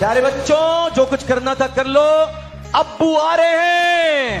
प्यारे बच्चों जो कुछ करना था कर लो। अब्बू आ रहे हैं।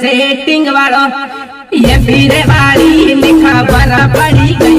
સેટિંગ વાળો. એ ફીરે વાળી લીખા બરા પડી ગઈ.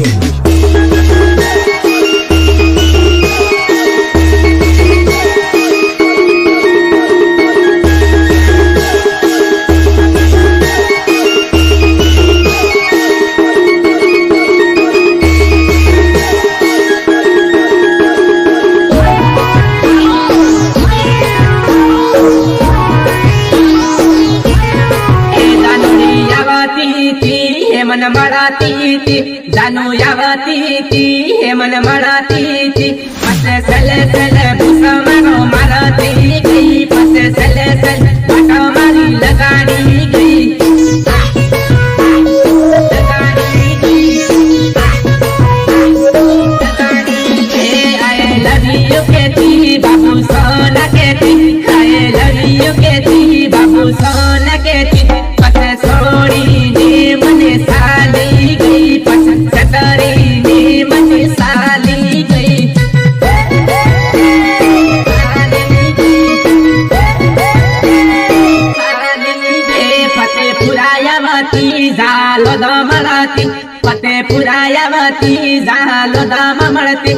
Thank. મળાતી હતી જાનુ આવતી હતી હે મને મળાતી હતી સલે સલે ती झालो दाम मळते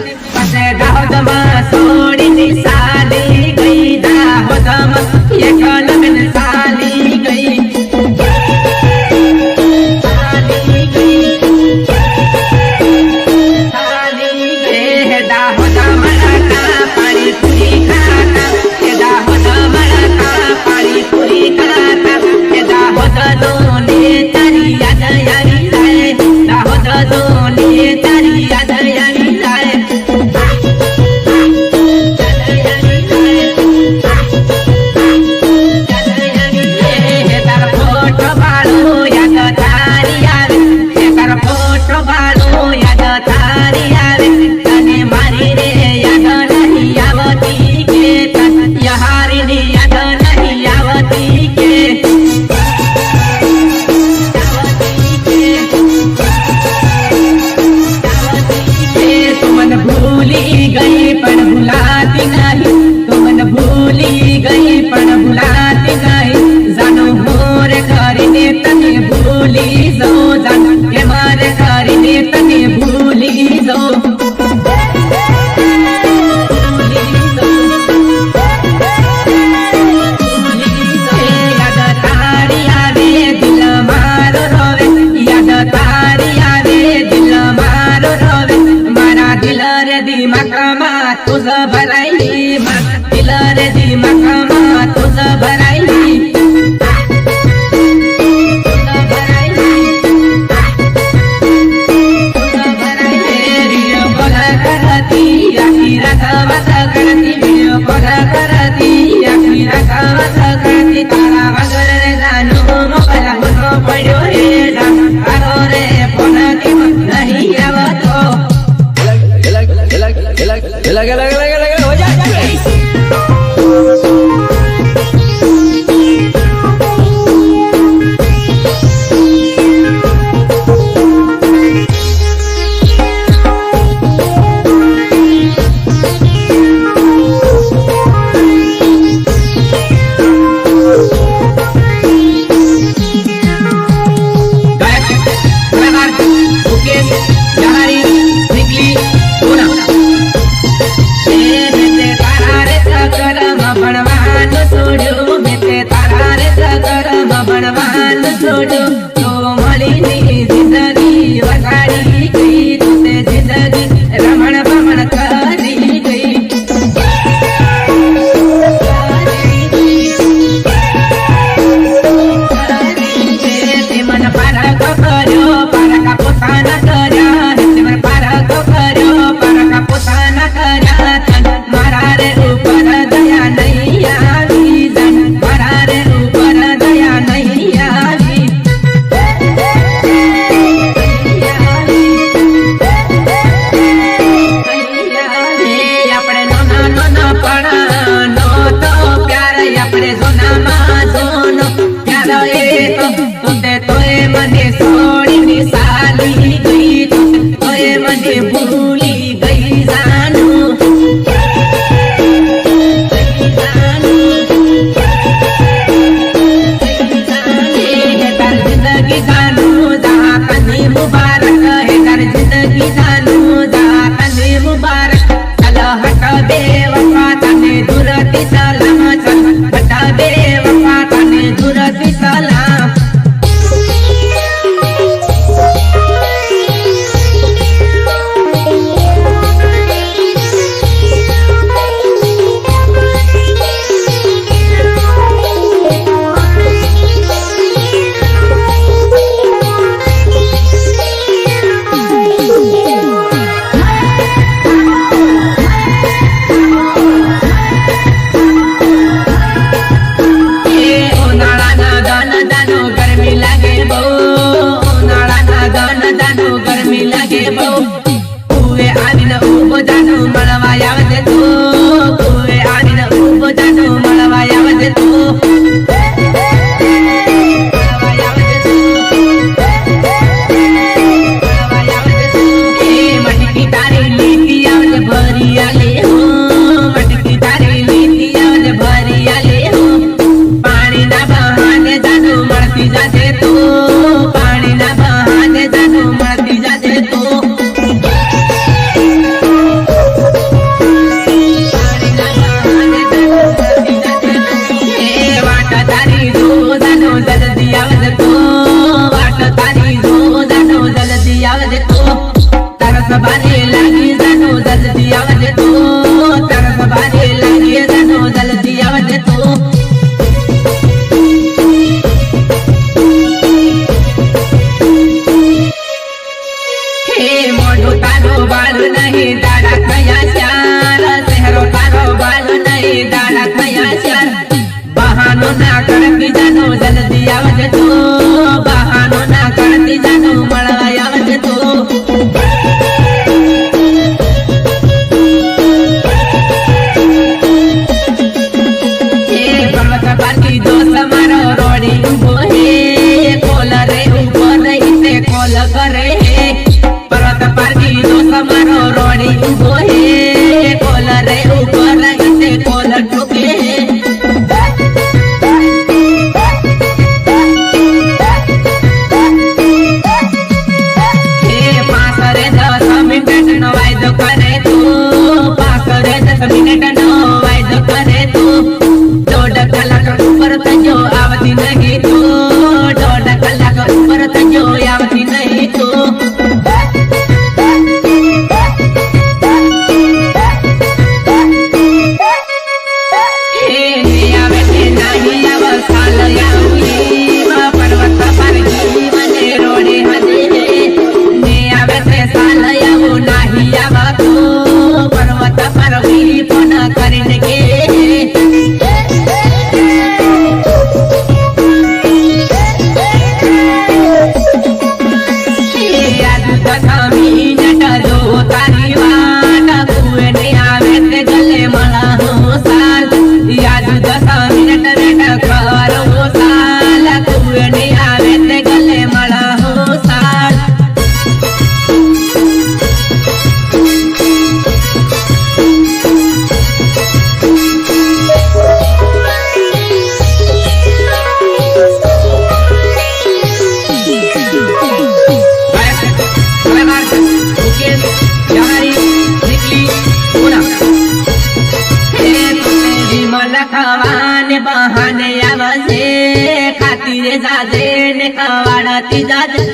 Hare ગોલ કરે હે પર્વત પારકી નો સમારો રોણી ઊભો હે. ગોલ રે ઊભો इजाजत